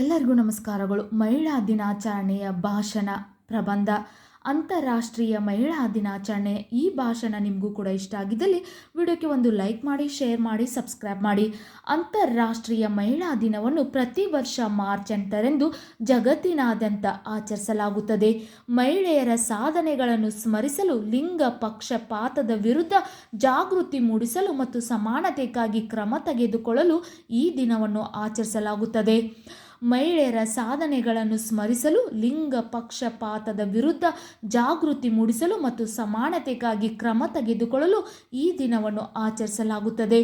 ಎಲ್ಲರಿಗೂ ನಮಸ್ಕಾರಗಳು. ಮಹಿಳಾ ದಿನಾಚರಣೆಯ ಭಾಷಣ ಪ್ರಬಂಧ. ಅಂತಾರಾಷ್ಟ್ರೀಯ ಮಹಿಳಾ ದಿನಾಚರಣೆ ಈ ಭಾಷಣ ನಿಮಗೂ ಕೂಡ ಇಷ್ಟ ಆಗಿದ್ದಲ್ಲಿ ವಿಡಿಯೋಕ್ಕೆ ಒಂದು ಲೈಕ್ ಮಾಡಿ, ಶೇರ್ ಮಾಡಿ, ಸಬ್ಸ್ಕ್ರೈಬ್ ಮಾಡಿ. ಅಂತಾರಾಷ್ಟ್ರೀಯ ಮಹಿಳಾ ದಿನವನ್ನು ಪ್ರತಿ ವರ್ಷ ಮಾರ್ಚ್ ಎಂಟರಂದು ಜಗತ್ತಿನಾದ್ಯಂತ ಆಚರಿಸಲಾಗುತ್ತದೆ. ಮಹಿಳೆಯರ ಸಾಧನೆಗಳನ್ನು ಸ್ಮರಿಸಲು, ಲಿಂಗ ಪಕ್ಷಪಾತದ ವಿರುದ್ಧ ಜಾಗೃತಿ ಮೂಡಿಸಲು ಮತ್ತು ಸಮಾನತೆಗಾಗಿ ಕ್ರಮ ತೆಗೆದುಕೊಳ್ಳಲು ಈ ದಿನವನ್ನು ಆಚರಿಸಲಾಗುತ್ತದೆ. ಮಹಿಳೆಯರ ಸಾಧನೆಗಳನ್ನು ಸ್ಮರಿಸಲು, ಲಿಂಗ ಪಕ್ಷಪಾತದ ವಿರುದ್ಧ ಜಾಗೃತಿ ಮೂಡಿಸಲು ಮತ್ತು ಸಮಾನತೆಗಾಗಿ ಕ್ರಮ ತೆಗೆದುಕೊಳ್ಳಲು ಈ ದಿನವನ್ನು ಆಚರಿಸಲಾಗುತ್ತದೆ.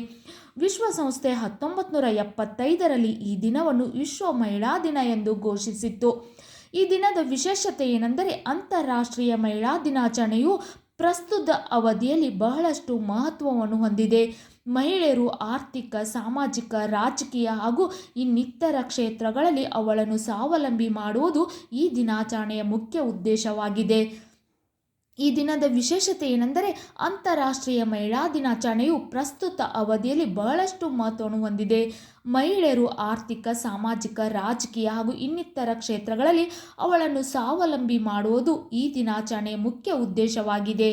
ವಿಶ್ವಸಂಸ್ಥೆ ಹತ್ತೊಂಬತ್ತು ನೂರ ಎಪ್ಪತ್ತೈದರಲ್ಲಿ ಈ ದಿನವನ್ನು ವಿಶ್ವ ಮಹಿಳಾ ದಿನ ಎಂದು ಘೋಷಿಸಿತ್ತು. ಈ ದಿನದ ವಿಶೇಷತೆ ಏನೆಂದರೆ ಅಂತಾರಾಷ್ಟ್ರೀಯ ಮಹಿಳಾ ದಿನಾಚರಣೆಯು ಪ್ರಸ್ತುತ ಅವಧಿಯಲ್ಲಿ ಬಹಳಷ್ಟು ಮಹತ್ವವನ್ನು ಹೊಂದಿದೆ. ಮಹಿಳೆಯರು ಆರ್ಥಿಕ, ಸಾಮಾಜಿಕ, ರಾಜಕೀಯ ಹಾಗೂ ಇನ್ನಿತರ ಕ್ಷೇತ್ರಗಳಲ್ಲಿ ಅವಳನ್ನು ಸ್ವಾವಲಂಬಿ ಮಾಡುವುದು ಈ ದಿನಾಚರಣೆಯ ಮುಖ್ಯ ಉದ್ದೇಶವಾಗಿದೆ. ಈ ದಿನದ ವಿಶೇಷತೆ ಏನೆಂದರೆ ಅಂತಾರಾಷ್ಟ್ರೀಯ ಮಹಿಳಾ ದಿನಾಚರಣೆಯು ಪ್ರಸ್ತುತ ಅವಧಿಯಲ್ಲಿ ಬಹಳಷ್ಟು ಮಹತ್ವವನ್ನು ಹೊಂದಿದೆ. ಮಹಿಳೆಯರು ಆರ್ಥಿಕ, ಸಾಮಾಜಿಕ, ರಾಜಕೀಯ ಹಾಗೂ ಇನ್ನಿತರ ಕ್ಷೇತ್ರಗಳಲ್ಲಿ ಅವಳನ್ನು ಸ್ವಾವಲಂಬಿ ಮಾಡುವುದು ಈ ದಿನಾಚರಣೆಯ ಮುಖ್ಯ ಉದ್ದೇಶವಾಗಿದೆ.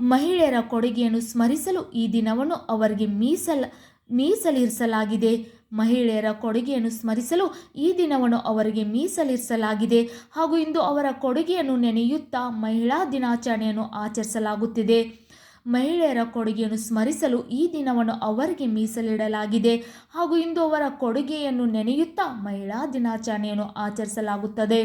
ಮಹಿಳೆಯರ ಕೊಡುಗೆಯನ್ನು ಸ್ಮರಿಸಲು ಈ ದಿನವನ್ನು ಅವರಿಗೆ ಮೀಸಲ, ಮೀಸಲಿರಿಸಲಾಗಿದೆ. ಮಹಿಳೆಯರ ಕೊಡುಗೆಯನ್ನು ಸ್ಮರಿಸಲು ಈ ದಿನವನ್ನು ಅವರಿಗೆ ಮೀಸಲಿರಿಸಲಾಗಿದೆ. ಹಾಗೂ ಇಂದು ಅವರ ಕೊಡುಗೆಯನ್ನು ನೆನೆಯುತ್ತಾ ಮಹಿಳಾ ದಿನಾಚರಣೆಯನ್ನು ಆಚರಿಸಲಾಗುತ್ತಿದೆ. ಮಹಿಳೆಯರ ಕೊಡುಗೆಯನ್ನು ಸ್ಮರಿಸಲು ಈ ದಿನವನ್ನು ಅವರಿಗೆ ಮೀಸಲಿಡಲಾಗಿದೆ. ಹಾಗೂ ಇಂದು ಅವರ ಕೊಡುಗೆಯನ್ನು ನೆನೆಯುತ್ತಾ ಮಹಿಳಾ ದಿನಾಚರಣೆಯನ್ನು ಆಚರಿಸಲಾಗುತ್ತದೆ.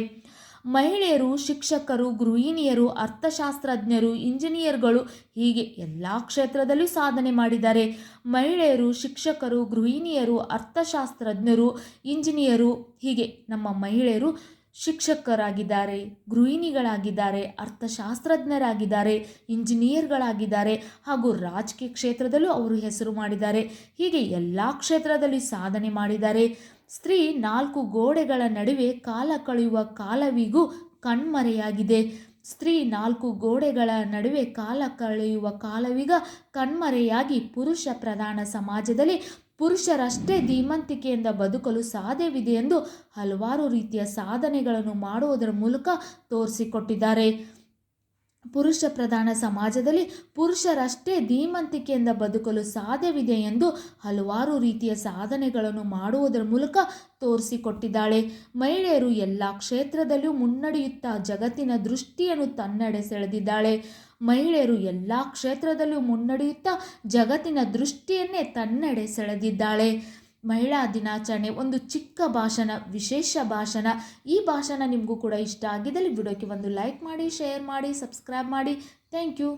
ಮಹಿಳೆಯರು, ಶಿಕ್ಷಕರು, ಗೃಹಿಣಿಯರು, ಅರ್ಥಶಾಸ್ತ್ರಜ್ಞರು, ಇಂಜಿನಿಯರ್ಗಳು ಹೀಗೆ ಎಲ್ಲ ಕ್ಷೇತ್ರದಲ್ಲೂ ಸಾಧನೆ ಮಾಡಿದ್ದಾರೆ. ಮಹಿಳೆಯರು, ಶಿಕ್ಷಕರು, ಗೃಹಿಣಿಯರು, ಅರ್ಥಶಾಸ್ತ್ರಜ್ಞರು, ಇಂಜಿನಿಯರು ಹೀಗೆ ನಮ್ಮ ಮಹಿಳೆಯರು ಶಿಕ್ಷಕರಾಗಿದ್ದಾರೆ, ಗೃಹಿಣಿಗಳಾಗಿದ್ದಾರೆ, ಅರ್ಥಶಾಸ್ತ್ರಜ್ಞರಾಗಿದ್ದಾರೆ, ಇಂಜಿನಿಯರ್ಗಳಾಗಿದ್ದಾರೆ ಹಾಗೂ ರಾಜಕೀಯ ಕ್ಷೇತ್ರದಲ್ಲೂ ಅವರು ಹೆಸರು ಮಾಡಿದ್ದಾರೆ. ಹೀಗೆ ಎಲ್ಲ ಕ್ಷೇತ್ರದಲ್ಲಿ ಸಾಧನೆ ಮಾಡಿದ್ದಾರೆ. ಸ್ತ್ರೀ ನಾಲ್ಕು ಗೋಡೆಗಳ ನಡುವೆ ಕಾಲ ಕಳೆಯುವ ಕಾಲವಿಗೂ ಕಣ್ಮರೆಯಾಗಿದೆ. ಸ್ತ್ರೀ ನಾಲ್ಕು ಗೋಡೆಗಳ ನಡುವೆ ಕಾಲ ಕಳೆಯುವ ಕಾಲವಿಗ ಕಣ್ಮರೆಯಾಗಿ ಪುರುಷ ಪ್ರಧಾನ ಸಮಾಜದಲ್ಲಿ ಪುರುಷರಷ್ಟೇ ಧೀಮಂತಿಕೆಯಿಂದ ಬದುಕಲು ಸಾಧ್ಯವಿದೆ ಎಂದು ಹಲವಾರು ರೀತಿಯ ಸಾಧನೆಗಳನ್ನು ಮಾಡುವುದರ ಮೂಲಕ ತೋರಿಸಿಕೊಟ್ಟಿದ್ದಾರೆ. ಪುರುಷ ಪ್ರಧಾನ ಸಮಾಜದಲ್ಲಿ ಪುರುಷರಷ್ಟೇ ಧೀಮಂತಿಕೆಯಿಂದ ಬದುಕಲು ಸಾಧ್ಯವಿದೆ ಎಂದು ಹಲವಾರು ರೀತಿಯ ಸಾಧನೆಗಳನ್ನು ಮಾಡುವುದರ ಮೂಲಕ ತೋರಿಸಿಕೊಟ್ಟಿದ್ದಾಳೆ. ಮಹಿಳೆಯರು ಎಲ್ಲ ಕ್ಷೇತ್ರದಲ್ಲೂ ಮುನ್ನಡೆಯುತ್ತಾ ಜಗತ್ತಿನ ದೃಷ್ಟಿಯನ್ನು ತನ್ನೆಡೆ ಸೆಳೆದಿದ್ದಾಳೆ. ಮಹಿಳೆಯರು ಎಲ್ಲ ಕ್ಷೇತ್ರದಲ್ಲೂ ಮುನ್ನಡೆಯುತ್ತಾ ಜಗತ್ತಿನ ದೃಷ್ಟಿಯನ್ನೇ ತನ್ನೆಡೆ ಸೆಳೆದಿದ್ದಾಳೆ. ಮಹಿಳಾ ದಿನಾಚರಣೆ, ಒಂದು ಚಿಕ್ಕ ಭಾಷಣ, ವಿಶೇಷ ಭಾಷಣ, ಈ ಭಾಷಣ ನಿಮಗೂ ಕೂಡ ಇಷ್ಟ ಆಗಿದ್ದಲ್ಲಿ ವಿಡಿಯೋಕ್ಕೆ ಒಂದು ಲೈಕ್ ಮಾಡಿ ಶೇರ್ ಮಾಡಿ ಸಬ್ಸ್ಕ್ರೈಬ್ ಮಾಡಿ. Thank you